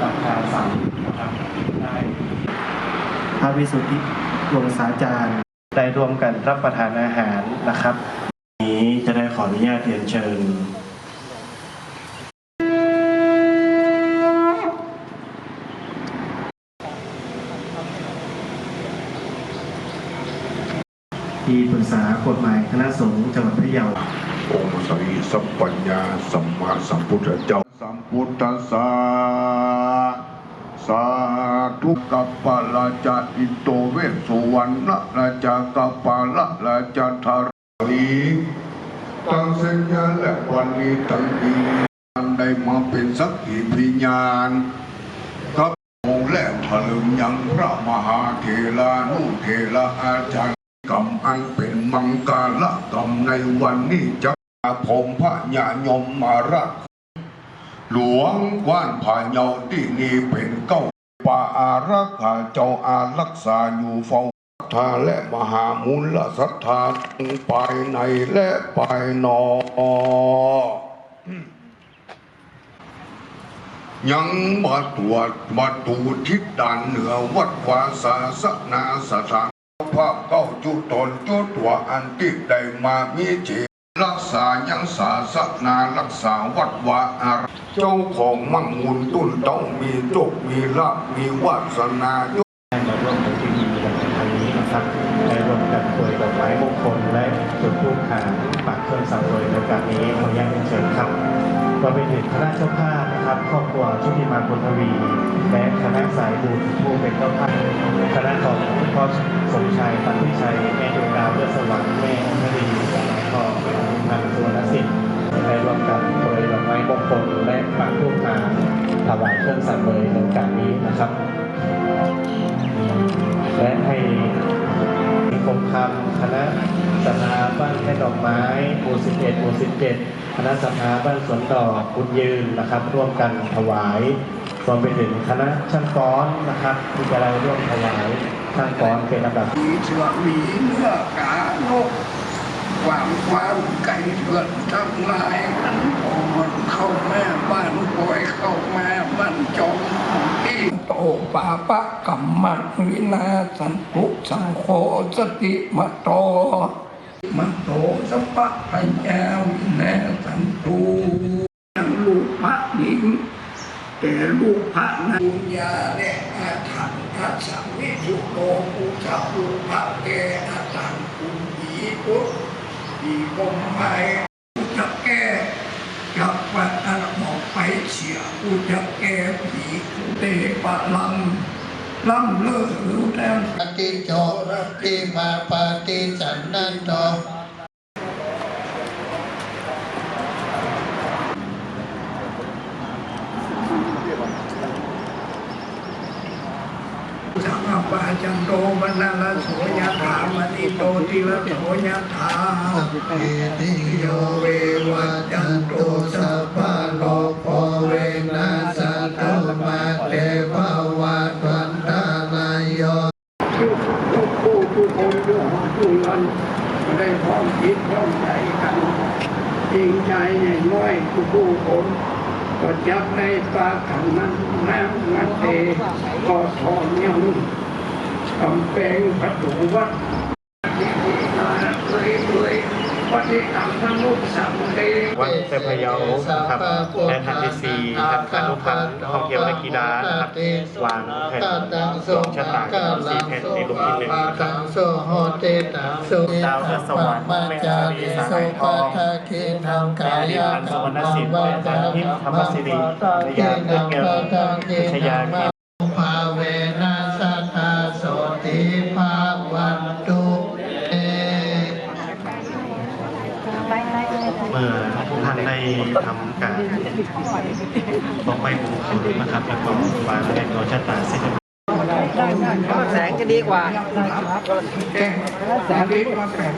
กับทางสังนะครับได้พระวิสุทธิวงศาจารย์ได้ร่วมกันรับประทานอาหารนะครับ นี้จะได้ขออนุญาตเรียนเชิญที่ปรึกษากฎหมายคณะสงฆ์จังหวัดพะเยา องค์สริสัพปัญญาสัมมาสัมพุทธเจ้า สัมพุทธัสสะสาธุกัปปะราชาอิโตเวสุวรรณราชากัปปะละราชาธารีตั้งสัญญาและวันนี้ตั้งปีอันได้มาเป็นสักขีพยานครับองค์และถลึงยังพระมหาเถรานุเถระอาจารย์กรรมอันเป็นมังกาละกรรมในวันนี้จะ ผมพระญายมมารัก หลวงว่านผาเยาที่นี่เป็นเก้าป่าอารักขาเจ้าอารักษาอยู่เฝ้าทาและมหามูลศรัทธาทั้งภายในและภายนอกยังมาตรวจมาดูทิศด้านเหนือวัดวาสาสนาสถานภาพเก้าจุตนจุตัวอันติดได้มามีจิต รักษายังสาสนารักษาวัดวาอารเจ้าของมั่งมุนตุ้นต้องมีโชคมีลาภมีวาสนาได้มาร่วมในพิธีในครั้งนี้นะครับได้ร่วมกันคุยดอกไม้มงคลและจุดธูปขานปักเครื่องสังเวยในการนี้ขออนุญาตเชิญครับรวมไปถึงคณะเจ้าภาพนะครับครอบครัวชุติมาคุณทวี และคณะสายบุญผู้เป็นเจ้าภาพคณะของพ่อสมชัยปันพิชัยแม่ดวงดาวเลือดสวรรค์แม่ ดอกไม้หมู่11หมู่17คณะสภาบ้านสวนดอกคุณยืนนะครับ ร่วมกันถวายรวมไปถึงคณะช่างฟ้อนนะครับ ที่จะได้ร่วมถวายช่างฟ้อนเป็นลำดับมีเชือมีเนื้อกานกความความไก่เถื่อนทั้งหลายมันออนเข้าแมาบ้านปล่อยเข้าแมาบ้านจงอีโตปาปะกัมมังวินาสันตุสังโฆสติมะโต มะโตสัพพะปัญญาวิแนสันตุยังลูกพระหญิงแต่ลูกพระนั้นบุญญาและอาถรรพ์อาสังวิสุโตปุชาภูพระแกอาตังคุณผีปุผีกมไปกูจะแก้จับปัดอันออกไปเสียกูจะแก้ผีกูเตปะลัง ล่ำเลิศรู้แล้วปฏิโจรติมาปฏิสันนันโตสังฆปาจันโตมนาลโสยถามณิโตติละโสยถาเอติโยเววัจจันตุสัพพะโลก มันได้พร้อมคิดพร้อมใจกันจริงใจใหญ่น้อยกูผู้คนก็จับในปากขังนั้นน้ำงันเตก็ทอนยังกำแพงประตูวัดที่นี่นะเลยเลย วันเตวันเซพยาครับและทันทีซีทันการลูกค้าท่องเที่ยวและกีฬาครับวางแผ่นดวงชะตาสีแผ่นในรูปที่หนึ่งครับโสโหเตตังดาวสวรรค์แม่จารีสาหายทองทาคิทางกาแม่ดิยพันธ์สวรรณสิทธิ์แม่จันทิพย์ธรรมสิรินิยามเพื่อเกลชยาเกลภา ทำการต้องไปมงคลนะครับแล้วก็วางแผนดวชะตาเสร็จแสงจะดีกว่าแสงนี้มาแสง